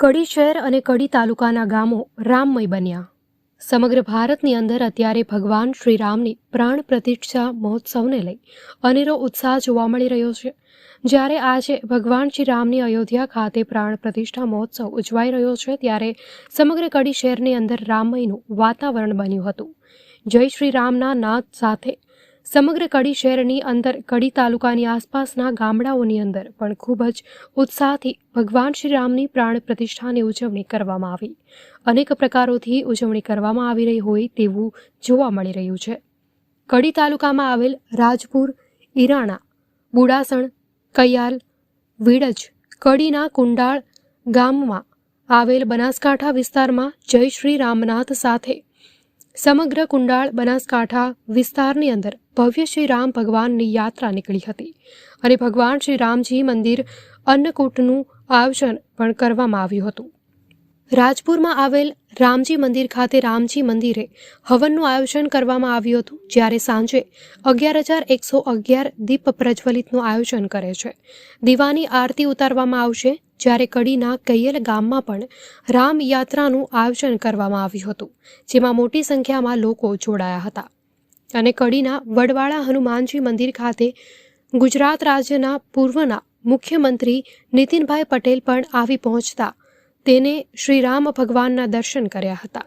કડી શહેર અને કડી તાલુકાના ગામો રામમય બન્યા. સમગ્ર ભારતની અંદર અત્યારે ભગવાન શ્રી રામની પ્રાણ પ્રતિષ્ઠા મહોત્સવને લઈ અનેરો ઉત્સાહ જોવા મળી રહ્યો છે. જ્યારે આજે ભગવાન શ્રી રામની અયોધ્યા ખાતે પ્રાણ પ્રતિષ્ઠા મહોત્સવ ઉજવાઈ રહ્યો છે, ત્યારે સમગ્ર કડી શહેરની અંદર રામમયનું વાતાવરણ બન્યું હતું. જય શ્રી રામના નાદ સાથે સમગ્ર કડી શહેરની અંદર, કડી તાલુકાની આસપાસના ગામડાઓની અંદર પણ ખૂબ જ ઉત્સાહથી ભગવાન શ્રી રામની પ્રાણ પ્રતિષ્ઠાની ઉજવણી કરવામાં આવી. અનેક પ્રકારોથી ઉજવણી કરવામાં આવી રહી હોય તેવું જોવા મળી રહ્યું છે. કડી તાલુકામાં આવેલ રાજપુર, ઈરાણા, બુડાસણ, કૈયાલ, વિડજ, કડીના કુંડાળ ગામમાં આવેલ બનાસકાંઠા વિસ્તારમાં જય શ્રી રામનાથ સાથે સમગ્ર કુંડાળ, બનાસકાંઠા વિસ્તારની અંદર ભવ્ય શ્રી રામ ભગવાનની યાત્રા નીકળી હતી અને ભગવાન શ્રી રામજી મંદિર અન્નકૂટનું આયોજન પણ કરવામાં આવ્યું હતું. રાજપુરમાં આવેલ રામજી મંદિર ખાતે રામજી મંદિરે હવનનું આયોજન કરવામાં આવ્યું હતું, જ્યારે સાંજે અગિયાર હજાર એકસો અગિયાર દીપ પ્રજ્વલિતનું આયોજન કરે છે. દીવાની આરતી ઉતારવામાં આવશે, જ્યારે કડીના કૈયલ ગામમાં પણ રામ યાત્રાનું આયોજન કરવામાં આવ્યું હતું, જેમાં મોટી સંખ્યામાં લોકો જોડાયા હતા. અને કડીના વડવાળા હનુમાનજી મંદિર ખાતે ગુજરાત રાજ્યના પૂર્વના મુખ્યમંત્રી નીતિનભાઈ પટેલ પણ આવી પહોંચતા તેને શ્રીરામ ભગવાનના દર્શન કર્યા હતા.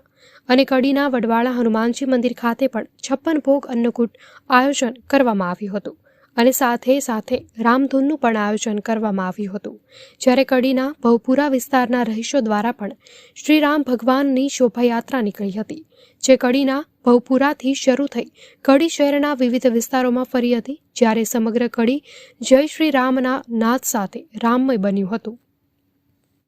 અને કડીના વડવાળા હનુમાનજી મંદિર ખાતે પણ છપ્પન ભોગ અન્નકૂટ આયોજન કરવામાં આવ્યું હતું. અને સાથે સાથે રામધૂનનું પણ આયોજન કરવામાં આવ્યું હતું. જ્યારે કડીના બહુપુરા વિસ્તારના રહીશો દ્વારા પણ શ્રીરામ ભગવાનની શોભાયાત્રા નીકળી હતી, જે કડીના બહુપુરાથી શરૂ થઈ કડી શહેરના વિવિધ વિસ્તારોમાં ફરી હતી, જ્યારે સમગ્ર કડી જય શ્રી રામના નાદ સાથે રામમય બન્યું હતું.